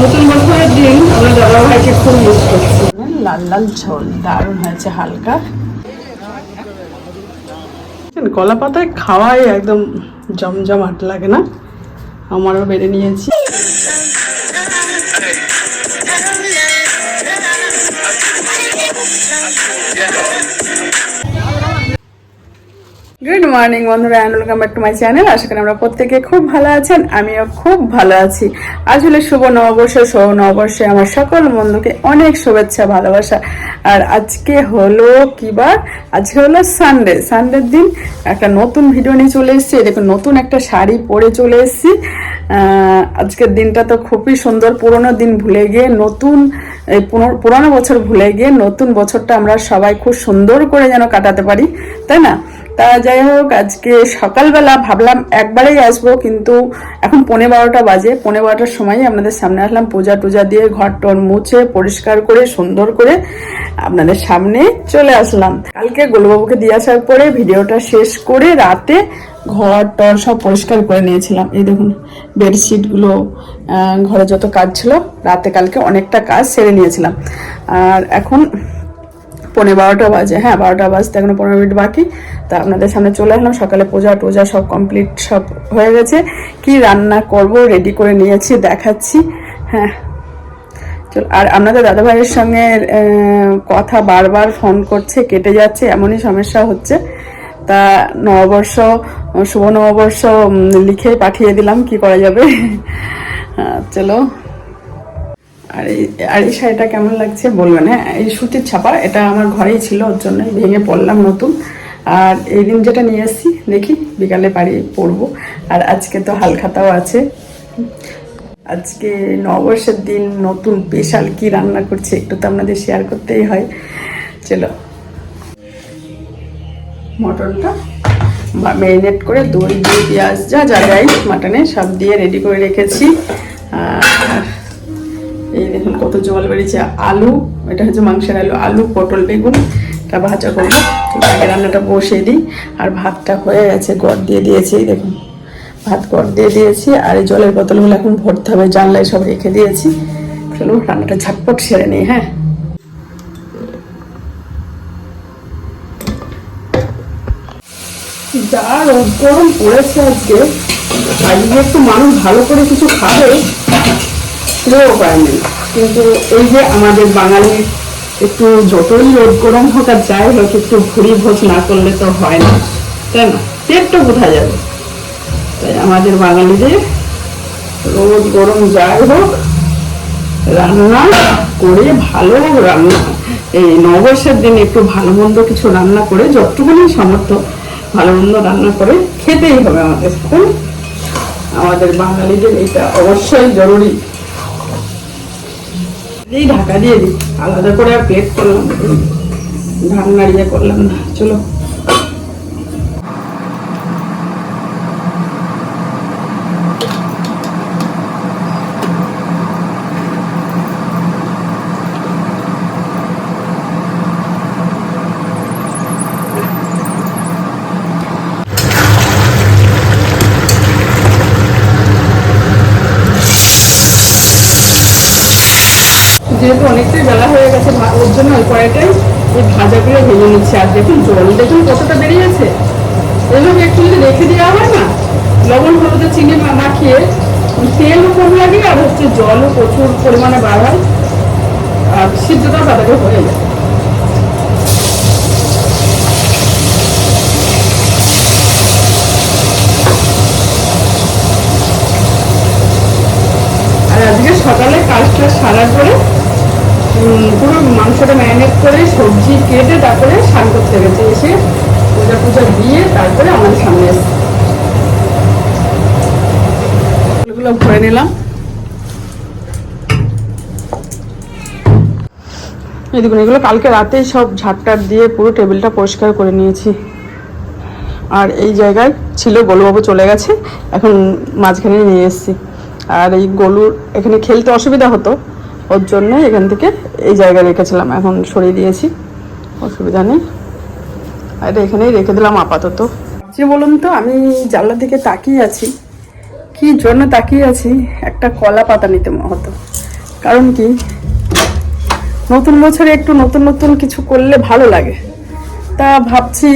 নতুন বছরের দিন আমরা দাদা ভাইকে খুব মিস করছি। লাল লাল ঝোল দারুণ হয়েছে হালকা। কলা পাতায় খাওয়াই একদম জমজমাট লাগে না আমারও বেড়ে নিয়েছি। গুড মর্নিং বন্ধুরা and welcome back to my channel আশা করি আমরা প্রত্যেকে খুব ভালো আছেন, আমিও খুব ভালো আছি। আজ আসলে শুভ নববর্ষ শুভ নববর্ষে আমার সকল বন্ধুকে অনেক শুভেচ্ছা, ভালোবাসা। আর আজকে হলো কি বার? আজকে হলো সানডে সানডের দিন একটা নতুন ভিডিও নিয়ে চলে এসেছি। দেখুন, নতুন একটা শাড়ি পরে চলে এসেছি। আজকের দিনটা তো খুবই সুন্দর। পুরোনো দিন ভুলে গিয়ে নতুন পুরোনো বছর ভুলে গিয়ে নতুন বছরটা আমরা সবাই খুব সুন্দর করে যেন কাটাতে পারি, তাই না? তা যাই হোক, আজকে সকালবেলা ভাবলাম একবারেই আসব, কিন্তু এখন পনে বারোটা বাজে। পৌনে বারোটার সময় আপনাদের সামনে আসলাম, পূজা টুজা দিয়ে ঘর টর মুছে, পরিষ্কার করে, সুন্দর করে আপনাদের সামনে চলে আসলাম। কালকে গোলবাবুকে দিয়ে আসার পরে ভিডিওটা শেষ করে রাতে ঘর টর সব পরিষ্কার করে নিয়েছিলাম। এই দেখুন, বেডশিটগুলো ঘরে যত কাজ ছিল, রাতে কালকে অনেকটা কাজ সেরে নিয়েছিলাম। আর এখন পৌনে বারোটা বাজে। হ্যাঁ বারোটা বাজতে এখনও পনেরো মিনিট বাকি। তা আপনাদের সামনে চলে আসলাম। সকালে পূজা টুজা সব কমপ্লিট সব হয়ে গেছে। কি রান্না করব? রেডি করে নিয়েছি, দেখাচ্ছি। হ্যাঁ। চল, আর আপনাদের দাদাভাইয়ের সঙ্গে কথা বারবার ফোন করছে, কেটে যাচ্ছে, এমনই সমস্যা হচ্ছে। তা নববর্ষ, শুভ নববর্ষ লিখে পাঠিয়ে দিলাম, কি করা যাবে? চলো। আর এই আর এই শাড়িটা কেমন লাগছে বলবেন হ্যাঁ? এই সুতির ছাপা, এটা আমার ঘরেই ছিল, ওর জন্যই ভেঙে পড়লাম নতুন। আর এই দিন যেটা নিয়ে এসেছি দেখি বিকালে বাড়ি পরবো। আর আজকে তো হালখাতাও আছে। আজকে নববর্ষের দিন নতুন স্পেশাল কি রান্না করছে, একটু তো আপনাদের শেয়ার করতেই হয়। চলো। মটনটা বা ম্যারিনেট করে দই দিয়ে, পেঁয়াজ, যা যা দেয় মাটনে সব দিয়ে রেডি করে রেখেছি। আর এই দেখুন কত জল বেরিয়েছে। আলু, এটা হচ্ছে মাংসের আলু। আলু, পটল, বেগুন, এটা ভাজা করব। তো আগে রান্নাটা বসিয়ে দিই। আর ভাতটা হয়ে গেছে, গড় দিয়ে দিয়েছি দেখুন। ভাত গড় দিয়ে দিয়েছি, আর এই জলের বোতলগুলো এখন ভরতে হবে। জানলায় সব রেখে দিয়েছি। চলো, রান্নাটা ঝটপট সেরে নিই হ্যাঁ? গরম পড়েছে আজকে আজকে একটু মানুষ ভালো করে কিছু খাবে। সেটাও উপায় নেই কিন্তু এই যে আমাদের বাঙালির একটু যতই রোদ গরম হোক আর যাই হোক, একটু ভুড়ি ভোজ না করলে তো হয় না। তাই না? পেটটা কোথায় যাবে? তাই আমাদের বাঙালিদের রোদ গরম যাই হোক, রান্না করে ভালো রান্না। এই নববর্ষের দিন একটু ভালো মন্দ কিছু রান্না করে, যতটুকুনি সামর্থ্য ভালো মন্দ রান্না করে খেতেই হবে আমাদের। আমাদের বাঙালিদের এটা অবশ্যই জরুরি। এই ঢাকা দিয়ে দিই। আলাদা করে আর প্লেট করলাম ধান নাড়িয়ে করলাম না। চলো। যেহেতু অনেকটাই বেলা হয়ে গেছে ওর জন্য ওই কড়াইটাই এই ভাজাগুলো ভেজে নিচ্ছি। আর দেখুন জল দেখুন কতটা বেরিয়েছে। এভাবে একটু যদি রেখে দেওয়া হয় না লবণ হলুদে চিনি মাখিয়ে তেলও কম লাগে আর হচ্ছে জলও প্রচুর পরিমাণে বার হয়। আর সিদ্ধটাও তাড়াতাড়ি হয়ে যায়। আজকে সকালে কাজটা সারা উম, পুরো মাংসটা ম্যারিনেট করে সবজি কেটে তারপরে স্নান করতে গেছে। এসে পূজা পূজা দিয়ে তারপরে আমাদের সামনে এসে এগুলো ভরে নিলাম। এই দেখুন, এগুলো কালকে রাতেই সব ঝাড়টার দিয়ে পুরো টেবিলটা পরিষ্কার করে নিয়েছি। আর এই জায়গায় ছিল গোলুবাবু চলে গেছে, এখন মাঝখানে নিয়ে এসেছি। আর এই গলুর এখানে খেলতে অসুবিধা হতো ওর জন্য এখান থেকে এই জায়গায় রেখেছিলাম। এখন সরিয়ে দিয়েছি। অসুবিধা নেই। আর এখানেই রেখে দিলাম আপাতত। যে বলুন তো আমি জানলা দিকে তাকিয়ে আছি। কি জন্য তাকিয়ে আছি? একটা কলা পাতা নিতে হতো। কারণ কি? নতুন বছরে একটু নতুন নতুন কিছু করলে ভালো লাগে। তা ভাবছি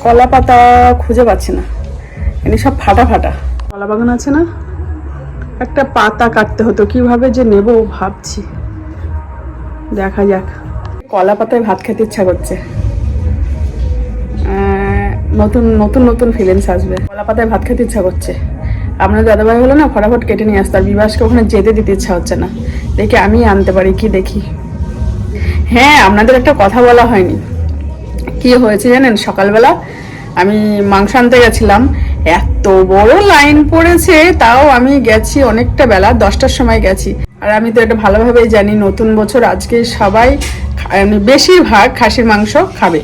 কলা পাতা খুঁজে পাচ্ছি না। এনে সব ফাটা ফাটা কলা বাগান আছে না? একটা পাতা কাটতে হতো, কীভাবে যে নেব ভাবছি। দেখা যাক। কলা পাতায় ভাত খেতে ইচ্ছা করছে। নতুন নতুন নতুন ফিলিংস আসবে। কলা পাতায় ভাত খেতে ইচ্ছা করছে। আপনার দাদাভাই হলো না, ফটাফট কেটে নিয়ে আসতো, আর বিবাসকে ওখানে যেতে দিতে ইচ্ছা হচ্ছে না। দেখি আমি আনতে পারি, কি দেখি। হ্যাঁ আপনাদের একটা কথা বলা হয়নি। কি হয়েছে জানেন? সকালবেলা আমি মাংস আনতে গেছিলাম। এত বড় লাইন পড়েছে, তাও আমি গেছি অনেকটা বেলা, দশটার সময় গেছি। আর আমি তো এটা ভালোভাবেই জানি, নতুন বছর আজকে সবাই মানে বেশিরভাগ খাসির মাংস খাবে।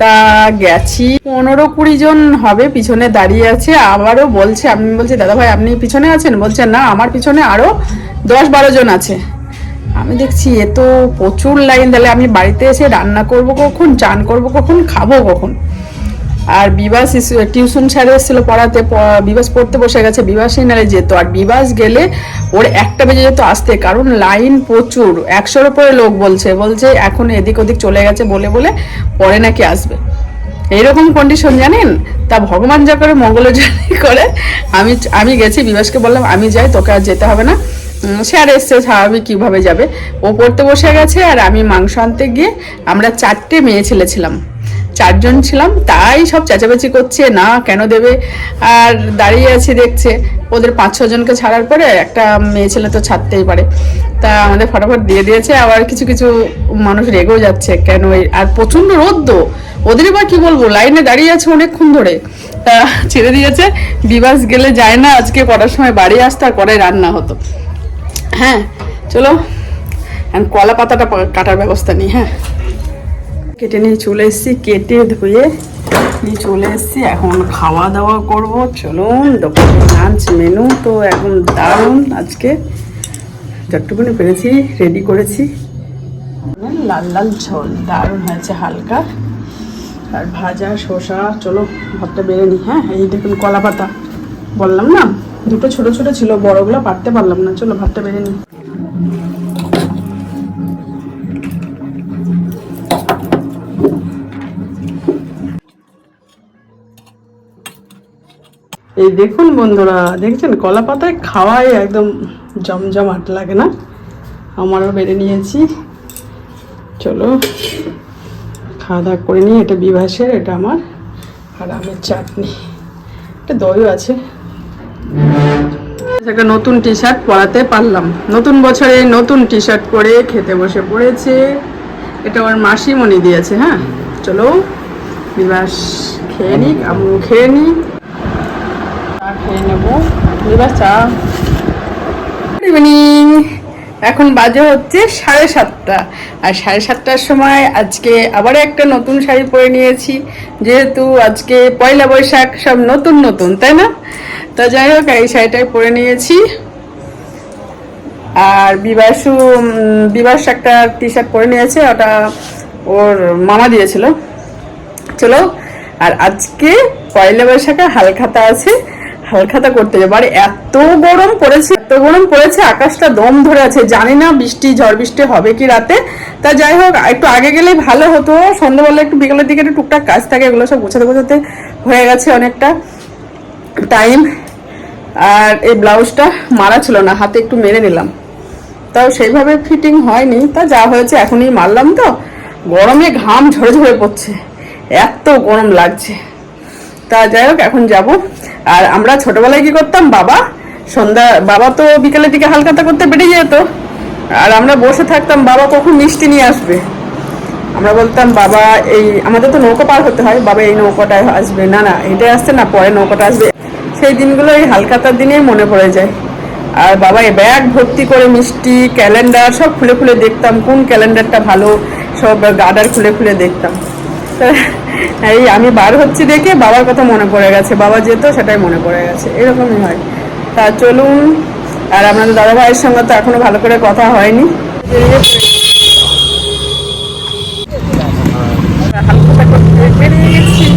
তা গেছি, পনেরো কুড়ি জন হবে, পিছনে দাঁড়িয়ে আছে, আবারও বলছে, আমি বলছি দাদা ভাই আপনি পিছনে আছেন? বলছেন না, আমার পিছনে আরও দশ বারো জন আছে। আমি দেখছি, এ তো প্রচুর লাইন, তাহলে আমি বাড়িতে এসে রান্না করব কখন, চান করব কখন, খাব কখন? আর বিবাস টিউশন স্যার এসেছিল পড়াতে বিবাস পড়তে বসে গেছে। বিবাসই নালে যেত। আর বিবাস গেলে ওর একটা বেজে যেত আসতে। কারণ লাইন প্রচুর। একশোর উপরে লোক বলছে। বলছে এখন এদিক ওদিক চলে গেছে বলে বলে পরে নাকি আসবে। এইরকম কন্ডিশন জানেন? তা ভগবান যা করে মঙ্গলের জন্যই করে। আমি আমি গেছি বিবাসকে বললাম আমি যাই তোকে আর যেতে হবে না। উম, সে আর এসছে স্বাভাবিক কীভাবে যাবে। ও পড়তে বসে গেছে আর আমি মাংস আনতে গিয়ে আমরা চারটে মেয়ে ছেলে ছিলাম। চারজন ছিলাম, তাই সব চেঁচামেচি করছে, না কেন দেবে? আর দাঁড়িয়ে আছে দেখছে, ওদের পাঁচ ছজনকে ছাড়ার পরে একটা মেয়ে ছেলে তো ছাড়তেই পারে। তা আমাদের ফটাফট দিয়ে দিয়েছে, আবার কিছু কিছু মানুষ রেগেও যাচ্ছে, কেন আর প্রচণ্ড রোদ্দ ওদের এবার কি বলব, লাইনে দাঁড়িয়ে আছে অনেকক্ষণ ধরে। তা ছেড়ে দিয়েছে, বিবাস গেলে যায় না, আজকে কটার সময় বাড়ি আসতে, আর কটায় রান্না হতো। হ্যাঁ চলো কলা পাতাটা কাটার ব্যবস্থা নিই হ্যাঁ। কেটে নিয়ে চলে এসেছি, কেটে ধুয়ে নিয়ে চলে এসেছি। এখন খাওয়া দাওয়া করব। চলুন দোকানে লাঞ্চ মেনু তো এখন দারুণ। আজকে যতটুকুনি পেরেছি রেডি করেছি। লাল লাল ঝোল, দারুণ হয়েছে হালকা। আর ভাজা, শসা, চলো ভাতটা বেড়ে নিই হ্যাঁ? এই দেখুন, কলা পাতা। বললাম না, দুটো ছোট ছোট ছিল, বড়গুলো পারতে পারলাম না। চলো ভাতটা বেড়ে নিই। এই দেখুন বন্ধুরা, দেখছেন? কলা পাতায় খাওয়াই একদম জমজমাট লাগে না? আমারও বেড়ে নিয়েছি। চলো, খাওয়া দাওয়া করে নিই। এটা বিভাসের, এটা আমার, আর আমের চাটনি। এটা দইও আছে। একটা নতুন টি শার্ট পরাতে পারলাম। নতুন বছরে নতুন টি শার্ট পরে খেতে বসে পড়েছে। এটা আমার মাসিমণি দিয়েছে হ্যাঁ? চলো, বিভাস খেয়ে নিক আমিও খেয়ে নিই ইভিনিং এখন বাজে হচ্ছে সাড়ে সাতটা। আর সাড়ে সাতটার সময় আজকে আবার একটা নতুন শাড়ি পরে নিয়েছি। যেহেতু আজকে পয়লা বৈশাখ সব নতুন নতুন, তাই না? তা যাই হোক, এই শাড়িটাই পরে নিয়েছি। আর বিবাসু বিবাস একটা টি শার্ট পরে নিয়েছে, ওটা ওর মামা দিয়েছিল। চলো, আর আজকে পয়লা বৈশাখে হালখাতা আছে। হালখাতা করতে যাব আর এত গরম পড়েছে, এত গরম পড়েছে, আকাশটা দম ধরে আছে। জানি না বৃষ্টি, ঝড় বৃষ্টি হবে কি রাতে। তা যাই হোক, একটু আগে গেলেই ভালো হতো। সন্ধ্যাবেলা একটু বিকেলের দিকে একটু টুকটাক কাজ থাকে, এগুলো সব গোছাতে গোছাতে হয়ে গেছে অনেকটা টাইম আর এই ব্লাউজটা মারা ছিল না, হাতে একটু মেরে নিলাম। তাও সেইভাবে ফিটিং হয়নি। তা যা হয়েছে, এখনই মারলাম তো। গরমে ঘাম ঝরে ঝরে পড়ছে। এত গরম লাগছে। তা যাই হোক, এখন যাব। আর আমরা ছোটবেলায় কি করতাম? বাবা, সন্ধ্যা, বাবা তো বিকেলের দিকে হালকাতা করতে বেরিয়ে যেত। আর আমরা বসে থাকতাম, বাবা কখন মিষ্টি নিয়ে আসবে? আমরা বলতাম, বাবা, এই, আমাদের তো নৌকো পার হতে হয়। বাবা, এই নৌকাটায় আসবে। না না এটাই আসছে না, পরে নৌকাটা আসবে। সেই দিনগুলো এই হালকাতার দিনেই মনে পড়ে যায়। আর বাবা এ ব্যাগ ভর্তি করে মিষ্টি, ক্যালেন্ডার সব খুলে খুলে দেখতাম, কোন ক্যালেন্ডারটা ভালো, সব গার্ডার খুলে খুলে দেখতাম। এই আমি বার হচ্ছি দেখে বাবার কথা মনে পড়ে গেছে, বাবা যেত সেটাই মনে পড়ে গেছে, এরকমই হয়। তা চলুন, আর আপনাদের দাদা ভাইয়ের সঙ্গে তো এখনও ভালো করে কথা হয়নি। হালকা বেরিয়ে গেছি।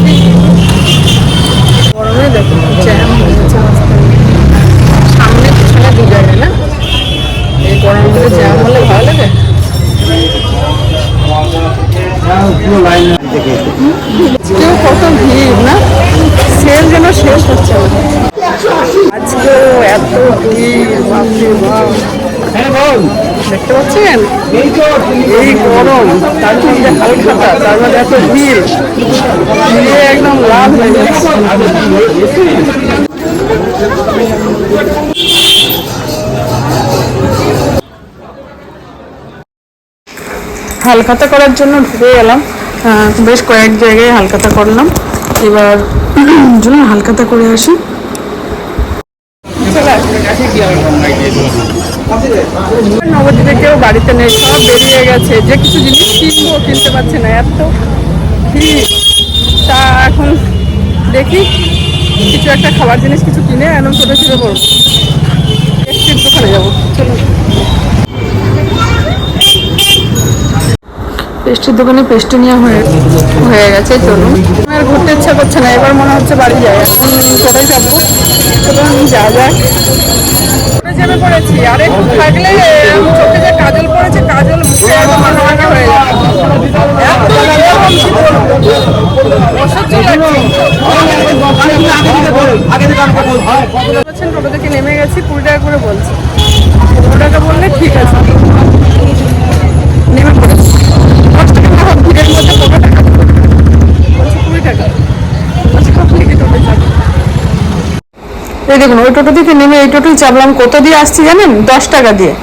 আজকেও কত ভিড়, না? সেল যেন শেষ হচ্ছে আজকেও এত ভিড় দেখতে পাচ্ছেন? এই গরম, তার মধ্যে হালখাতা, তার মধ্যে এত ভিড়। ভিড়ে একদম লাভ হয়ে যাচ্ছে হালখাতা করার জন্য ঢুকে গেলাম। বেশ কয়েক জায়গায় হালখাতা করলাম। এবার জন্য হালখাতা করে আসি। নবদ্বীপে কেউ বাড়িতে নেই। সব বেরিয়ে গেছে। যে কিছু জিনিস কিনবো, কিনতে পারছে না। এত ভিড়। তা এখন দেখি কিছু একটা খাবার জিনিস কিছু কিনে একদম ছোটো ছোটো করব। পেস্টির দোকানে যাব। চলো পেস্টির দোকানে পেস্টি নেওয়া হয়ে হয়ে গেছে, চলুন। আর ঘুরতে ইচ্ছা করছে না, এবার মনে হচ্ছে বাড়ি যাই। এখন চলে যাব? চলুন, যা যাক। যাবে পড়েছি। আর একটু থাকলে কাজল পড়েছে, কাজল হয়ে যাবে। টোটো থেকে নেমে গেছি কুড়ি টাকা করে বলছি। পনেরো টাকা বললে ঠিক আছে। এই দেখুন, ওই টোটো থেকে নেমে এই টোটোই চাপলাম কত দিয়ে আসছি জানেন? দশ টাকা দিয়ে।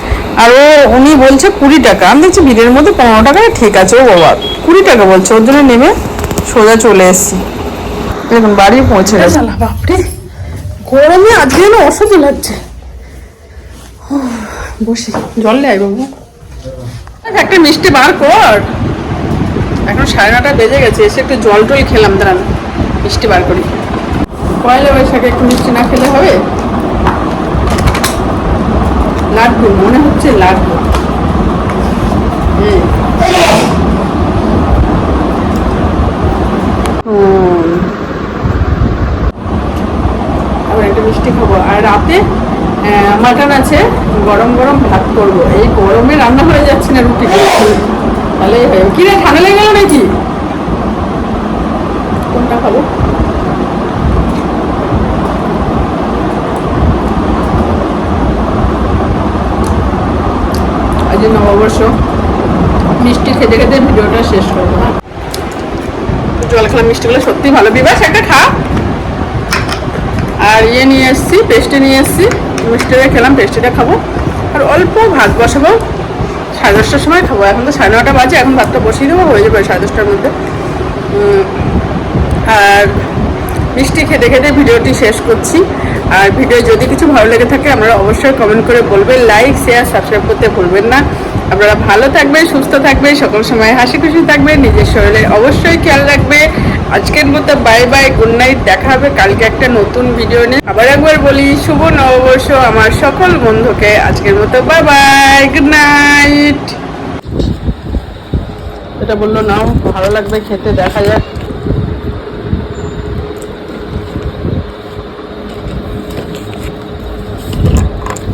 আর ও, উনি বলছে কুড়ি টাকা। আমি দেখছি ভিড়ের মধ্যে পনেরো টাকা ঠিক আছে, ও বাবা। কুড়ি টাকা বলছে, ওর জন্য নেমে সোজা চলে এসেছি। দেখুন, বাড়ি পৌঁছে গেছে। বাপরে। গরমে আজকে যেন অসহ্য লাগছে। বসি, জল নেই বাবু। একটা মিষ্টি বার কর। এখন সাড়ে নটা বেজে গেছে, এসে একটু জল টল খেলাম, দাঁড়ান, মিষ্টি বার করি। পয়লা বৈশাখে একটু মিষ্টি না খেলে হবে? লাড্ডু, মনে হচ্ছে লাড্ডু। হুম। মিষ্টি খাব। আর রাতে মাটন আছে, গরম গরম ভাত করব। এই গরমে রান্না হয়ে যাচ্ছে না রুটি। তাহলে কি রে ঠান্ডা লেগে গেল নাকি? কোনটা খাব? আজ নববর্ষ। মিষ্টি খেতে খেতে ভিডিওটা শেষ করব হ্যাঁ জল খেলাম মিষ্টিগুলো সত্যি ভালো। বিবাস, একটা খা। আর ইয়ে নিয়ে এসেছি পেস্টে নিয়ে এসেছি। মিষ্টিটা খেলাম পেস্টিটা খাব। আর অল্প ভাত বসাবো। সাড়ে দশটার সময় খাব। এখন তো সাড়ে নটা বাজে, এখন ভাতটা বসিয়ে দেবো, হয়ে যাবে সাড়ে দশটার মধ্যে। আর মিষ্টি খেতে খেতে ভিডিওটি শেষ করছি। আর ভিডিও যদি কিছু ভালো লেগে থাকে আপনারা অবশ্যই কমেন্ট করে বলবেন। লাইক শেয়ার সাবস্ক্রাইব করতে ভুলবেন না। আপনারা ভালো থাকবেন, সুস্থ থাকবেন, সকল সময় হাসি খুশি থাকবেন, নিজের শরীরে অবশ্যই খেয়াল রাখবে আজকের মতো বাই বাই গুড নাইট দেখা হবে কালকে একটা নতুন ভিডিও নিয়ে। আবার একবার বলি, শুভ নববর্ষ আমার সকল বন্ধুকে। আজকের মতো বাই বাই গুড নাইট এটা বলল, নাও, ভালো লাগবে খেতে, দেখা যাক।